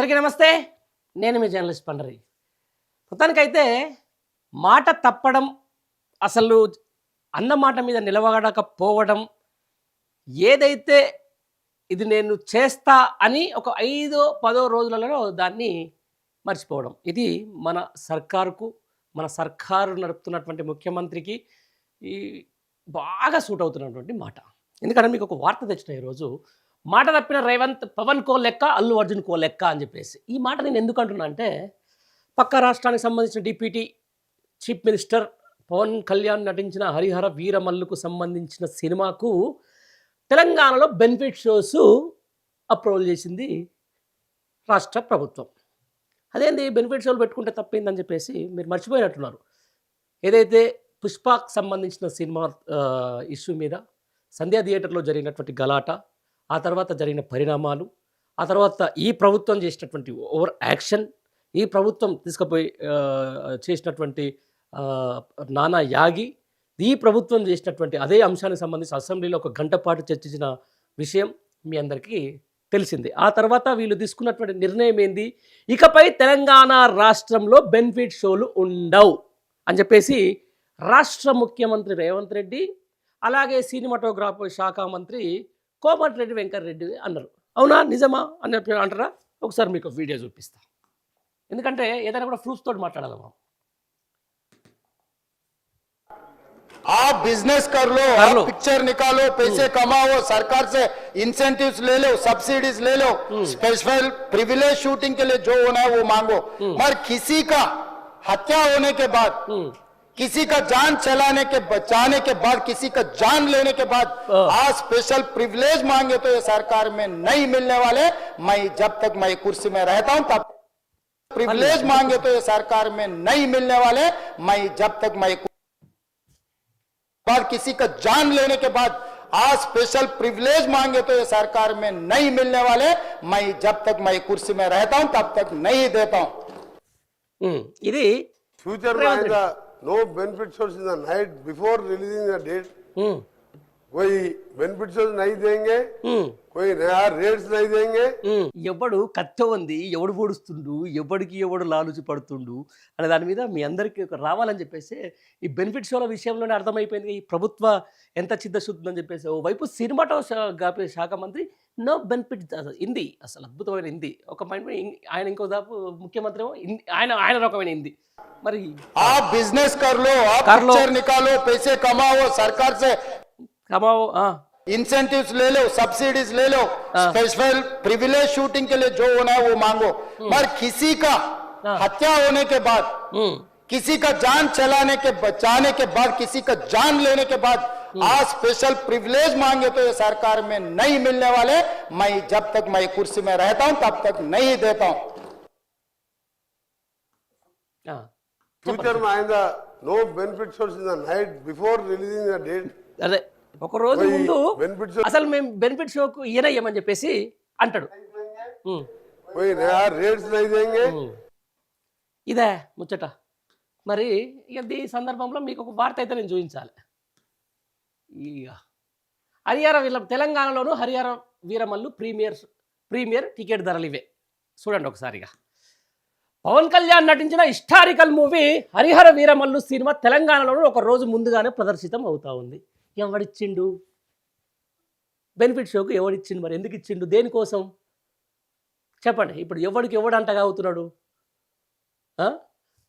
అందరికీ నమస్తే. నేను మీ జర్నలిస్ట్ పండరి. మొత్తానికైతే మాట తప్పడం అసలు అన్న మాట మీద నిలబడకపోవడం ఏదైతే ఇది నేను చేస్తా అని ఒక ఐదో పదో రోజులలో దాన్ని మర్చిపోవడం. ఇది మన సర్కారుకు మన సర్కారు నడుపుతున్నటువంటి ముఖ్యమంత్రికి ఈ బాగా సూట్ అవుతున్నటువంటి మాట. ఎందుకంటే మీకు ఒక వార్త తెచ్చిన ఈరోజు మాట తప్పిన రేవంత్ పవన్ కో లెక్క అల్లు అర్జున్ కో లెక్క అని చెప్పేసి. ఈ మాట నేను ఎందుకు అంటున్నా అంటే పక్క రాష్ట్రానికి సంబంధించిన deputy chief minister Pawan Kalyan నటించిన హరిహర వీరమల్లుకు సంబంధించిన సినిమాకు తెలంగాణలో బెనిఫిట్ షోస్ అప్రూవల్ చేసింది రాష్ట్ర ప్రభుత్వం. అదేంది బెనిఫిట్ షోలు పెట్టుకుంటే తప్పిందని చెప్పేసి మీరు మర్చిపోయినట్టున్నారు. ఏదైతే పుష్పాకు సంబంధించిన సినిమా ఇష్యూ మీద సంధ్యా థియేటర్లో జరిగినటువంటి గలాట ఆ తర్వాత జరిగిన పరిణామాలు ఆ తర్వాత ఈ ప్రభుత్వం చేసినటువంటి ఓవర్ యాక్షన్ ఈ ప్రభుత్వం తీసుకుపోయి చేసినటువంటి నానా యాగి ఈ ప్రభుత్వం చేసినటువంటి అదే అంశానికి సంబంధించి అసెంబ్లీలో ఒక గంట పాటు చర్చించిన విషయం మీ అందరికీ తెలిసింది. ఆ తర్వాత వీళ్ళు తీసుకున్నటువంటి నిర్ణయం ఏంది? ఇకపై తెలంగాణ రాష్ట్రంలో బెనిఫిట్ షోలు ఉండవు అని చెప్పేసి రాష్ట్ర ముఖ్యమంత్రి రేవంత్ రెడ్డి అలాగే సినిమాటోగ్రాఫీ శాఖ మంత్రి కోమటిరెడ్డి వెంకటరెడ్డి అన్నారు అవునా నిజమా అని చెప్పి అంటారా ఒకసారి మీకు వీడియో చూపిస్తా ఎందుకంటే ఏదైనా కూడా ప్రూఫ్ తోటి మాట్లాడాలి మనం आप बिजनेस कर लो कर लो। आप पिक्चर निकालो पैसे कमाओ सरकार से इंसेंटिव्स ले लो सब्सिडीज ले लो स्पेशल प्रिविलेज शूटिंग के लिए जो होना है वो मांगो मगर किसी का हत्या होने के बाद हम्म, किसी का जान चलाने के बचाने के बाद किसी का जान लेने के बाद। आज स्पेशल प्रिविलेज मांगे तो ये सरकार में नहीं मिलने वाले। मैं जब तक मैं कुर्सी में रहता हूँ तब प्रिविलेज मांगे तो ये सरकार में नहीं मिलने वाले। मैं जब तक मैं बाद किसी का जान लेने के बाद आज स्पेशल प्रिविलेज मांगे तो ये सरकार में नहीं मिलने वाले। मैं जब तक मैं कुर्सी में रहता हूँ तब तक नहीं देता हूँ। ఉమ్, no benefit shows in the night before releasing the date. ఉమ్, कोई బెనిఫిట్స్ నై దేంగే కోయి రేట్స్ నై ఎవడు కత్తి ఉంది ఎవడు పొడుస్తుండు ఎవడికి ఎవడు లాలుచి పడుతుండు అనే దాని మీద మీ అందరికీ రావాలని చెప్పేసి ఈ బెనిఫిట్ షోల విషయంలోనే అర్థమైపోయింది. ఈ ప్రభుత్వ ఎంత చిత్తశుద్ధి అని చెప్పేసి వైపు సినిమాటోగ్రఫీ శాఖ మంత్రి నో బెనిఫిట్ హిందీ అసలు అద్భుతమైన హిందీ. ఒక మైండ్ ఆయన ఇంకో దాపు ముఖ్యమంత్రి ఆయన ఆయన రకమైన హిందీ. మరి ఆ బిజినెస్ కర్లో ఆ నికాలో పైసే కమావో సర్కార్ कमाओ हाँ। इंसेंटिव ले लो सब्सिडीज ले लो। स्पेशल प्रिविलेज शूटिंग के लिए जो होना है वो मांगो। हम्म। पर किसी का हाँ। हत्या होने के बाद हम्म। किसी का जान चलाने के बचाने के बाद किसी का जान लेने के बाद हम्म। आज स्पेशल प्रिविलेज मांगे तो ये सरकार में नहीं मिलने वाले। मैं जब तक मैं कुर्सी में रहता हूँ तब तक नहीं देता हूँ। फ्यूचर हाँ। में आइंदा no benefits in the night before releasing the date अरे ఒక రోజు ముందు అసలు మేము బెనిఫిట్ షోకు ఈయనయ్యమని చెప్పేసి అంటాడు. ఇదే ముచ్చట. మరి ఇక దీని సందర్భంలో మీకు ఒక వార్త అయితే నేను చూపించాలి. ఇక హరియారా వీళ్ళ తెలంగాణలోను హరియారా వీరమల్లు ప్రీమియర్ ప్రీమియర్ టికెట్ ధరలు ఇవే. చూడండి ఒకసారిగా. పవన్ కళ్యాణ్ నటించిన historical movie Harihara Veeramallu cinema తెలంగాణలోనూ ఒక రోజు ముందుగానే ప్రదర్శితం అవుతా ఉంది. ఎవడిచ్చిండు? బెనిఫిట్ షోకు ఎవడిచ్చిండు మరి? ఎందుకు ఇచ్చిండు దేనికోసం? చెప్పండి. ఇప్పుడు ఎవడికి ఎవడు అంటగా అవుతున్నాడు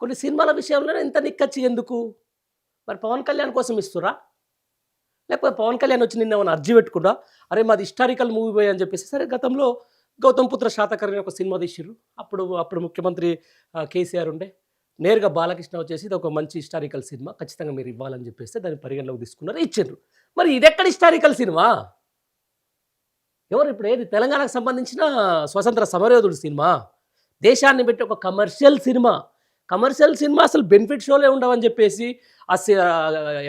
కొన్ని సినిమాల విషయంలో ఎంత నిక్కచ్చి ఎందుకు? మరి పవన్ కళ్యాణ్ కోసం ఇస్తురా లేకపోతే పవన్ కళ్యాణ్ వచ్చి నిన్న ఏమైనా అర్జీ పెట్టుకుంటా అరే మాది హిస్టారికల్ మూవీ పోయి అని చెప్పేసి సరే గతంలో గౌతమ్ పుత్ర శాతకర్ణి ఒక సినిమా తీసిర్రు. అప్పుడు అప్పుడు ముఖ్యమంత్రి కేసీఆర్ ఉండే. నేరుగా బాలకృష్ణ వచ్చేసి ఇది ఒక మంచి హిస్టారికల్ సినిమా. ఖచ్చితంగా మీరు ఇవ్వాలని చెప్పేస్తే దాన్ని పరిగణలోకి తీసుకున్నారు ఇచ్చిండ్రు మరి ఇది ఎక్కడ హిస్టారికల్ సినిమా? ఎవరు ఇప్పుడు ఏది? తెలంగాణకు సంబంధించిన స్వతంత్ర సమరయోధుడు సినిమా. దేశాన్ని పెట్టి ఒక కమర్షియల్ సినిమా. కమర్షియల్ సినిమా అసలు బెనిఫిట్ షోలే ఉండవని చెప్పేసి ఆ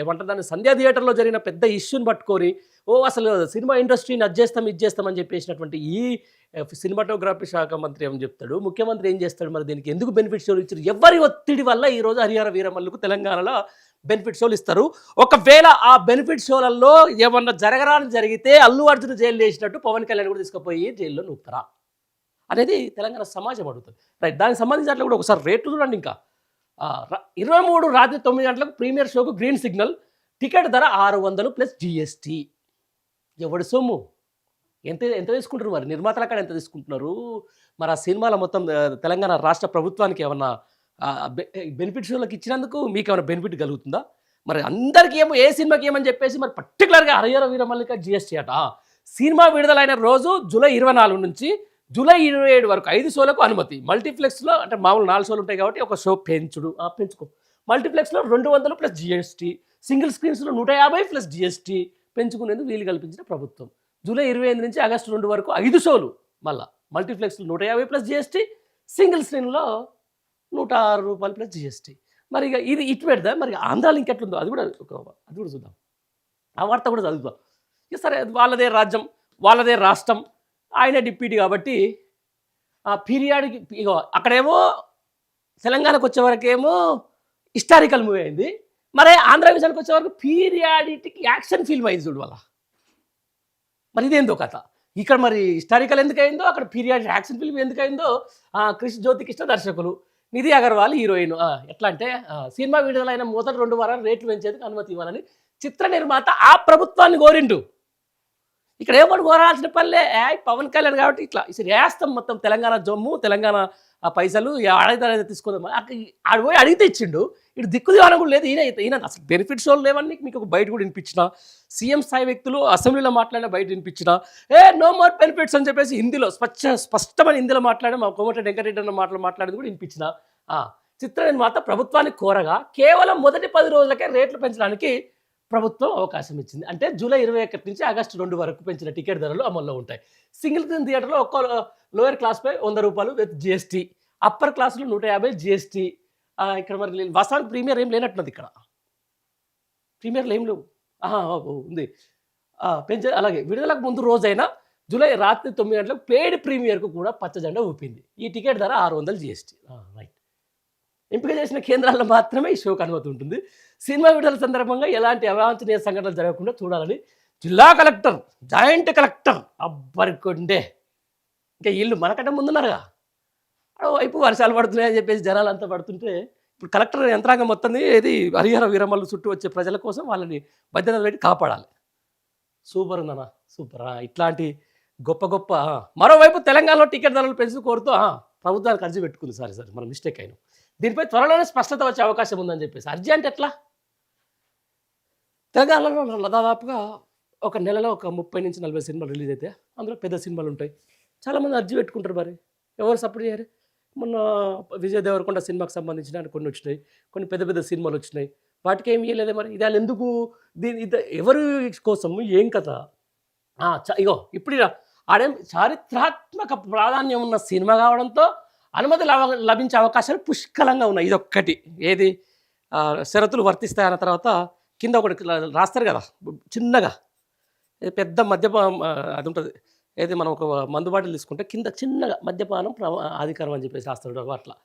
ఏమంటారు దాన్ని? సంధ్యా థియేటర్లో జరిగిన పెద్ద ఇష్యూని పట్టుకొని ఓ అసలు సినిమా ఇండస్ట్రీని అది చేస్తాం ఇది చేస్తామని చెప్పేసినటువంటి ఈ సినిమాటోగ్రఫీ శాఖ మంత్రి ఏమని చెప్తాడు? ముఖ్యమంత్రి ఏం చేస్తాడు? మరి దీనికి ఎందుకు బెనిఫిట్ షోలు ఇచ్చారు? ఎవరి ఒత్తిడి వల్ల ఈరోజు హరిహర వీరమల్లుకు తెలంగాణలో బెనిఫిట్ షోలు ఇస్తారు? ఒకవేళ ఆ బెనిఫిట్ షోలలో ఏమన్నా జరగరాని జరిగితే అల్లు అర్జున్ జైలు వేసినట్టు పవన్ కళ్యాణ్ కూడా తీసుకుపోయి జైల్లో నూపుతారా? అనేది తెలంగాణ సమాజం అడుగుతుంది. రైట్ దానికి సంబంధించి అట్లా కూడా ఒకసారి రేట్లు చూడండి ఇంకా. ఇరవై మూడు రాత్రి తొమ్మిది గంటలకు ప్రీమియర్ షోకు గ్రీన్ సిగ్నల్. టికెట్ ధర ఆరు వందలు ప్లస్ జిఎస్టీ ఎవడు సొమ్ము? ఎంత ఎంత తీసుకుంటారు మరి? నిర్మాతల కాడ ఎంత తీసుకుంటున్నారు? మరి ఆ సినిమాల మొత్తం తెలంగాణ రాష్ట్ర ప్రభుత్వానికి ఏమన్నా బెనిఫిట్ షోలకు ఇచ్చినందుకు మీకు ఏమైనా బెనిఫిట్ కలుగుతుందా? మరి అందరికీ ఏమో ఏ సినిమాకి ఏమని చెప్పేసి మరి పర్టికులర్గా హరియర వీరమల్లిక జిఎస్టీ అట. సినిమా విడుదలైన రోజు జూలై ఇరవై నాలుగు నుంచి జూలై ఇరవై ఏడు వరకు ఐదు షోలకు అనుమతి. మల్టీప్లెక్స్లో అంటే మామూలు నాలుగు షోలు ఉంటాయి కాబట్టి ఒక షో పెంచుడు ఆ, పెంచుకో. మల్టీప్లెక్స్లో రెండు వందలు ప్లస్ జిఎస్టీ సింగిల్ స్క్రీన్స్లో నూట యాభై ప్లస్ జిఎస్టీ పెంచుకునేందుకు వీలు కల్పించిన ప్రభుత్వం. జూలై ఇరవై ఎనిమిది నుంచి ఆగస్టు రెండు వరకు ఐదు షోలు మళ్ళా. మల్టీప్లెక్స్లు నూట యాభై ప్లస్ జిఎస్టీ సింగిల్ స్క్రీన్లో నూట ఆరు రూపాయలు ప్లస్ జిఎస్టీ. మరి ఇక ఇది ఇటు పెడదా? మరి ఆంధ్రాలో ఇంకెట్లుందో అది కూడా ఒక అది కూడా చూద్దాం. ఆ వార్త కూడా చదువుదాం. ఇక సరే వాళ్ళదే రాజ్యం వాళ్ళదే రాష్ట్రం ఆయన డిప్యూటీ కాబట్టి ఆ పీరియాడిక్ ఇక అక్కడేమో తెలంగాణకు వచ్చే వరకేమో హిస్టారికల్ మూవీ అయింది. మరి ఆంధ్ర విజయానికి వచ్చే వరకు పీరియాడిక్ యాక్షన్ ఫిల్మ్ అయింది చూడు వాళ్ళ మరి ఇదేందో కథ? ఇక్కడ మరి హిస్టారికల్ ఎందుకు అయిందో అక్కడ పీరియాడ్ యాక్షన్ ఫిల్మ్ ఎందుకు అయిందో కృష్ణ జ్యోతి కృష్ణ దర్శకులు నిధి అగర్వాల్ హీరోయిన్. ఆ, ఎట్లా అంటే సినిమా విడుదలైన మొదటి రెండు వారాలు రేట్లు పెంచేందుకు అనుమతి ఇవ్వాలని చిత్ర నిర్మాత ఆ ప్రభుత్వాన్ని కోరిండు. ఇక్కడ ఏమని కోరాల్సిన పనిలే? పవన్ కళ్యాణ్ కాబట్టి ఇట్లా. ఇసలు వేస్తాం మొత్తం తెలంగాణ జమ్ము తెలంగాణ పైసలు అడిగితే తీసుకుందాం అక్కడ పోయి అడిగితే ఇచ్చిండు ఇటు దిక్కు దివానం కూడా లేదు. ఈయన ఈయన అసలు బెనిఫిట్స్ వాళ్ళు లేవని మీకు ఒక బయట కూడా వినిపించిన సీఎం స్థాయి వ్యక్తులు అసెంబ్లీలో మాట్లాడిన బయట వినిపించిన ఏ నో మోర్ బెనిఫిట్స్ అని చెప్పేసి హిందీలో స్పష్ట స్పష్టమైన హిందీలో మాట్లాడిన మా కోమటి వెంకటరెడ్డి అన్న మాటలు మాట్లాడింది కూడా వినిపించిన చిత్ర నిర్మాత ప్రభుత్వానికి కోరగా కేవలం మొదటి పది రోజులకే రేట్లు పెంచడానికి ప్రభుత్వం అవకాశం ఇచ్చింది. అంటే జూలై ఇరవై ఒకటి నుంచి ఆగస్టు రెండు వరకు పెంచిన టికెట్ ధరలు అమల్లో ఉంటాయి. సింగిల్ స్క్రీన్ థియేటర్లో ఒక్కో లోయర్ క్లాస్పై వంద రూపాయలు విత్ జిఎస్టీ అప్పర్ క్లాసులో నూట యాభై జిఎస్టీ ఇక్కడ మరి లే- వాస్తవానికి ప్రీమియర్ ఏం లేనట్టున్నది ఇక్కడ. ప్రీమియర్లు ఏం లేవు. ఉంది. పెంచ అలాగే విడుదలకు ముందు రోజైనా జూలై రాత్రి తొమ్మిది గంటలకు పేడ్ ప్రీమియర్కు కూడా పచ్చజెండా ఊపింది. ఈ టికెట్ ధర ఆరు వందలు జిఎస్టీ. రైట్. ఎంపిక చేసిన కేంద్రాల్లో మాత్రమే ఈ షోకు అనుమతి ఉంటుంది. సినిమా విడుదల సందర్భంగా ఎలాంటి అవాంఛనీయ సంఘటనలు జరగకుండా చూడాలని జిల్లా కలెక్టర్ జాయింట్ కలెక్టర్ అబ్బరికొండే. ఇంకా వీళ్ళు మనకంటే ముందున్నారుగా. వైపు వర్షాలు పడుతున్నాయని చెప్పేసి జనాలు అంతా పడుతుంటే ఇప్పుడు కలెక్టర్ యంత్రాంగం మొత్తం ఏది హరిహర వీరమల్లు చుట్టూ వచ్చే ప్రజల కోసం వాళ్ళని భద్రత పెట్టి కాపాడాలి. సూపర్ ఉందన్న సూపర్. ఇట్లాంటి గొప్ప గొప్ప మరోవైపు తెలంగాణలో టికెట్ ధరలు పెంచుతూ కోరుతూ ప్రభుత్వానికి అర్జీ పెట్టుకుంది. సారీ సరే మనం మిస్టేక్ అయినాం. దీనిపై త్వరలోనే స్పష్టత వచ్చే అవకాశం ఉందని చెప్పేసి. అర్జీ అంటే ఎట్లా? తెలంగాణలో దాదాపుగా ఒక నెలలో ఒక ముప్పై నుంచి నలభై సినిమాలు రిలీజ్ అయితే అందులో పెద్ద సినిమాలు ఉంటాయి. చాలామంది అర్జీ పెట్టుకుంటారు మరి. ఎవరు సపోర్ట్ చేయరు? మొన్న విజయ్ దేవరకొండ సినిమాకి సంబంధించిన కొన్ని వచ్చినాయి. కొన్ని పెద్ద పెద్ద సినిమాలు వచ్చినాయి. వాటికి ఏమి ఇవ్వలేదే మరి? ఇది వాళ్ళు ఎందుకు? దీని ఇది ఎవరి కోసం? ఏం కథ? చ- ఇగో ఇప్పుడు ఆడే ఆడేం చారిత్రాత్మక ప్రాధాన్యం ఉన్న సినిమా కావడంతో అనుమతి లభ లభించే అవకాశాలు పుష్కలంగా ఉన్నాయి. ఇదొక్కటి. ఏది? షరతులు వర్తిస్తాయన్న తర్వాత కింద ఒకటి రాస్తారు కదా. చిన్నగా. పెద్ద మద్యపానం అది ఉంటుంది అయితే మనం ఒక మందు బాటిల్ తీసుకుంటే కింద చిన్నగా మద్యపానం ఆధికారం అని చెప్పేసి రాస్తాడు అట్లా.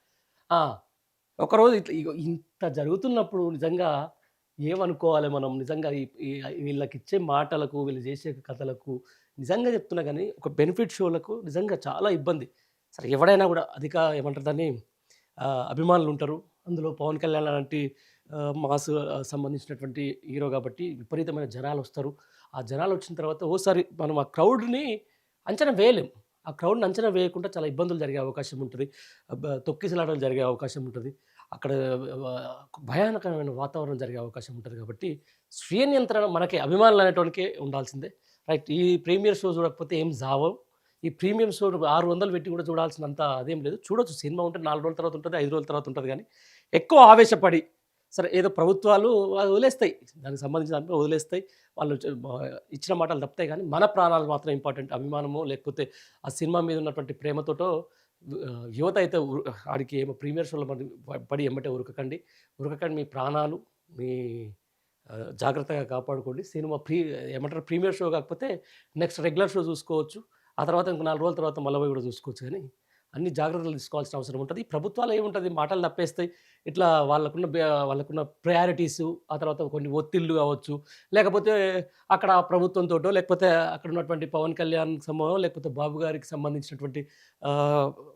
ఒకరోజు ఇట్లా ఇగో ఇంత జరుగుతున్నప్పుడు నిజంగా ఏమనుకోవాలి మనం? నిజంగా వీళ్ళకి ఇచ్చే మాటలకు వీళ్ళు చేసే కథలకు నిజంగా చెప్తున్నా కానీ ఒక బెనిఫిట్ షోలకు నిజంగా చాలా ఇబ్బంది. సరే ఎవడైనా కూడా అధిక ఏమంటారు దాన్ని? అభిమానులు ఉంటారు. అందులో పవన్ కళ్యాణ్ లాంటి మాస్ సంబంధించినటువంటి హీరో కాబట్టి విపరీతమైన జనాలు వస్తారు. ఆ జనాలు వచ్చిన తర్వాత ఓసారి మనం ఆ క్రౌడ్ని అంచనా వేయలేం. ఆ క్రౌడ్ని అంచనా వేయకుండా చాలా ఇబ్బందులు జరిగే అవకాశం ఉంటుంది. తొక్కిసలాటలు జరిగే అవకాశం ఉంటుంది. అక్కడ భయానకమైన వాతావరణం జరిగే అవకాశం ఉంటుంది కాబట్టి స్వీయ నియంత్రణ మనకి అభిమానులు అనేటోనికే ఉండాల్సిందే. రైట్ ఈ ప్రీమియర్ షో చూడకపోతే ఏం జావం ఈ ప్రీమియం షో ఆరు వందలు పెట్టి కూడా చూడాల్సినంత అదేం లేదు. చూడొచ్చు సినిమా ఉంటే నాలుగు రోజుల తర్వాత ఉంటుంది ఐదు రోజుల తర్వాత ఉంటుంది కానీ ఎక్కువ ఆవేశపడి సరే ఏదో ప్రభుత్వాలు అది వదిలేస్తాయి. దానికి సంబంధించిన వదిలేస్తాయి. వాళ్ళు ఇచ్చిన మాటలు తప్పుతాయి కానీ మన ప్రాణాలు మాత్రం ఇంపార్టెంట్. అభిమానము లేకపోతే ఆ సినిమా మీద ఉన్నటువంటి ప్రేమతోటో యువత అయితే ఆడికి ఏమో ప్రీమియర్ షోలో మరి పడి ఎమ్మటే ఉరకకండి. ఉరకకండి మీ ప్రాణాలు మీ జాగ్రత్తగా కాపాడుకోండి. సినిమా ప్రీ ఏమంటారు ప్రీమియర్ షో కాకపోతే నెక్స్ట్ రెగ్యులర్ షో చూసుకోవచ్చు. ఆ తర్వాత ఇంకో నాలుగు రోజుల తర్వాత మళ్ళీ కూడా చూసుకోవచ్చు కానీ అన్ని జాగ్రత్తలు తీసుకోవాల్సిన అవసరం ఉంటుంది. ప్రభుత్వాలు ఏముంటుంది? మాటలు తప్పేస్తాయి ఇట్లా వాళ్ళకున్న వాళ్ళకున్న ప్రయారిటీస్ ఆ తర్వాత కొన్ని ఒత్తిళ్ళు కావచ్చు లేకపోతే అక్కడ ప్రభుత్వంతోటో లేకపోతే అక్కడ ఉన్నటువంటి పవన్ కళ్యాణ్ సమూహం లేకపోతే బాబు గారికి సంబంధించినటువంటి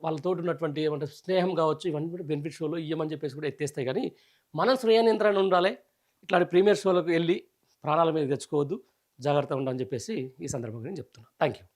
వాళ్ళతో ఉన్నటువంటి ఏమంటే స్నేహం కావచ్చు ఇవన్నీ కూడా బెనిఫిట్ షోలో ఇయ్యమని చెప్పేసి కూడా ఎత్తేస్తాయి. కానీ మనం స్వీయ నియంత్రణ ఉండాలి. ఇట్లాంటి ప్రీమియర్ షోలకు వెళ్ళి ప్రాణాల మీద తెచ్చుకోవద్దు. జాగ్రత్త ఉండని చెప్పేసి ఈ సందర్భంగా నేను చెప్తున్నాను థ్యాంక్ యూ